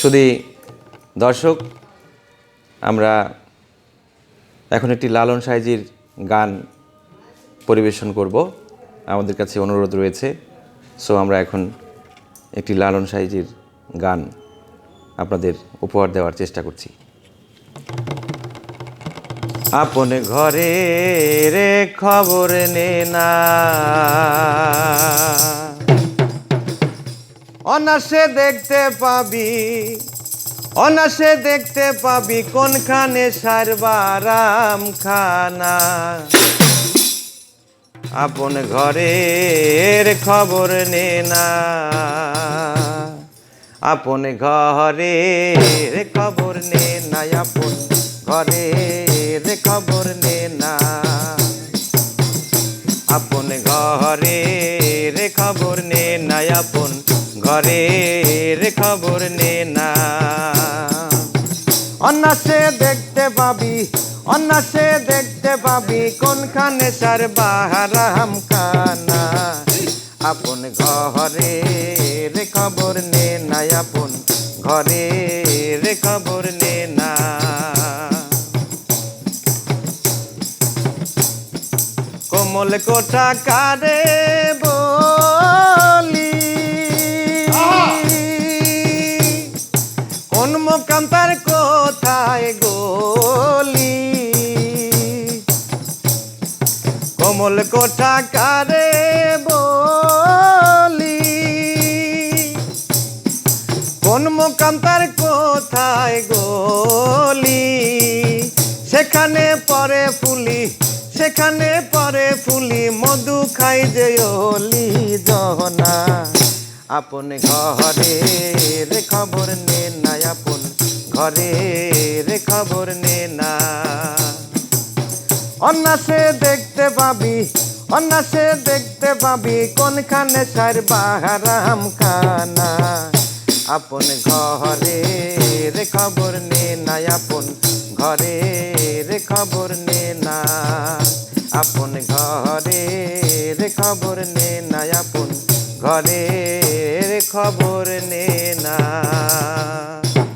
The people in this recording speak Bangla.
শুধু দর্শক, আমরা এখন একটি লালন সাইজির গান পরিবেশন করব। আমাদের কাছে অনুরোধ রয়েছে। সো আমরা এখন একটি লালন সাইজির গান আপনাদের উপহার দেওয়ার চেষ্টা করছি। আপন ঘরে রে খবর নে না। অনাসে দেখতে পাবি অনাসে দেখতে পাবি কোনখানে সারবারাম খানা আপন ঘরের খবর নে না, আপন ঘরের খবর নে না, আপন ঘরের খবর নে না। আপন ঘরের খবর নে না, আপন ঘরের খবর নে না। অন্নাসে দেখতে পাবি অন্নাসে দেখতে পাবি কোনখানে সার বাহারাম কানা আপন ঘরের খবর নে না, আপন ঘরের খবর নে না। কোমল কোঠা কারে বলি কোন মোকাম কোথায় গলি? কমল কোঠা কারে বলি? কোন মোকাম তার কোথায় গলি? সেখানে পরে ফুলি, সেখানে পরে ফুলি, মধু খাই যে অলি জহনা। আপন ঘরে রে খবর নে না, আপন ঘরে রে খবর নে না। অন্নাসে দেখতে পাবি অন্নাসে দেখতে পাবি কোনখানে সার বাহারাম খানা আপন ঘরে রে খবর নে না, আপন ঘরে রে খবর নে না। আপন ঘরে রে খবর নে খবর নে না।